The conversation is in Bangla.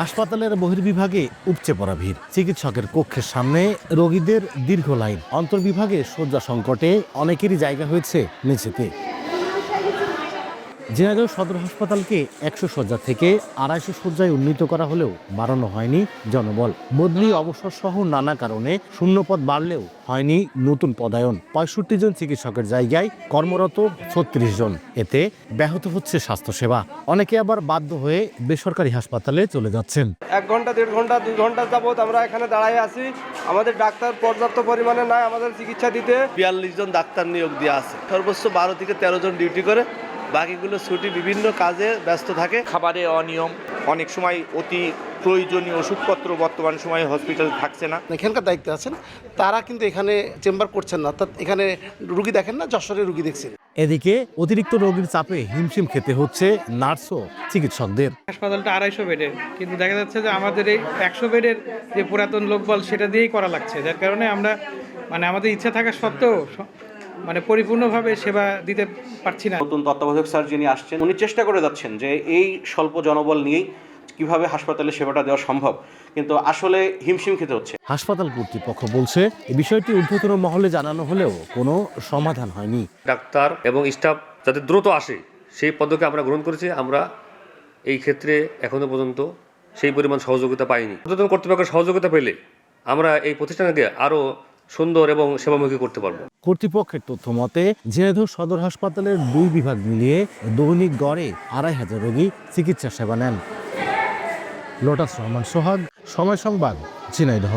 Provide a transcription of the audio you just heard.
হাসপাতালের বহির্বিভাগে উপচে পড়া ভিড়। চিকিৎসকের কক্ষের সামনে রোগীদের দীর্ঘ লাইন। অন্তর্বিভাগে শয্যা সংকটে অনেকেরই জায়গা হয়েছে নিচেতে ঝিনাইদহ সদর হাসপাতালকে একশো শয্যা থেকে আড়াইশো শয্যায় উন্নীত করা হলেও বাড়ানো হয়নি জনবল। বদলি অবসর সহ নানা কারণে শূন্যপদ বাড়লেও হয়নি নতুন পদায়ন। পঁয়ষট্টি জন চিকিৎসকের জায়গায় কর্মরত ছত্রিশ জন। এতে ব্যাহত হচ্ছে স্বাস্থ্যসেবা। অনেকে আবার বাধ্য হয়ে বেসরকারি হাসপাতালে চলে যাচ্ছেন। এক ঘণ্টা দেড় ঘণ্টা দুই ঘণ্টা যাবত আমরা এখানে দাঁড়াই আছি। আমাদের ডাক্তার পর্যাপ্ত পরিমাণে নাই আমাদের চিকিৎসা দিতে। বিয়াল্লিশ জন ডাক্তার নিয়োগ দেওয়া আছে। সর্বোচ্চ বারো থেকে তেরো জন ডিউটি করে। বাকিগুলো ছুটি বিভিন্ন কাজে ব্যস্ত থাকে। খাবারে অনিয়ম। অনেক সময় অতি প্রয়োজনীয় ওষুধপত্র বর্তমান সময়ে হসপিটাল থাকছে না। এখানকার দায়িত্বে আছেন। তারা কিন্তু এখানে চেম্বার করছেন না। অর্থাৎ এখানে রুগী দেখেন না যশোরে রুগী দেখছেন। এদিকে অতিরিক্ত রোগীর চাপে হিমশিম খেতে হচ্ছে নার্স ও চিকিৎসকদের। হাসপাতালটা আড়াইশো বেডের। কিন্তু দেখা যাচ্ছে যে আমাদের এই একশো বেডের যে পুরাতন লোকবল সেটা দিয়েই করা লাগছে। যার কারণে আমরা মানে আমাদের ইচ্ছা থাকা সত্ত্বেও মানে পরিপূর্ণভাবে সেবা দিতে পারছি না। নতুন তত্ত্বাবধায়ক স্যার যিনি আসছেন উনি চেষ্টা করে যাচ্ছেন যে এই স্বল্প জনবল নিয়েই কীভাবে হাসপাতালে সেবাটা দেওয়া সম্ভব। কিন্তু আসলে হিমশিম খেতে হচ্ছে। হাসপাতাল কর্তৃপক্ষ বলছে এই বিষয়টি ঊর্ধ্বতন মহলে জানানো হলেও কোনো সমাধান হয়নি। ডাক্তার এবং স্টাফ যাতে দ্রুত আসে সেই পদক্ষেপ আমরা গ্রহণ করেছি। আমরা এই ক্ষেত্রে এখনও পর্যন্ত সেই পরিমাণ সহযোগিতা পাইনি। ঊর্ধ্বতন কর্তৃপক্ষের সহযোগিতা পেলে আমরা এই প্রতিষ্ঠানকে আরও সুন্দর এবং সেবামুখী করতে পারব। কর্তৃপক্ষের তথ্য মতে ঝিনাইদহ সদর হাসপাতালের দুই বিভাগ মিলিয়ে দৈনিক গড়ে আড়াই হাজার রোগী চিকিৎসা সেবা নেন। লোটাস রহমান সোহাগ, সময় সংবাদ, ঝিনাইদহ।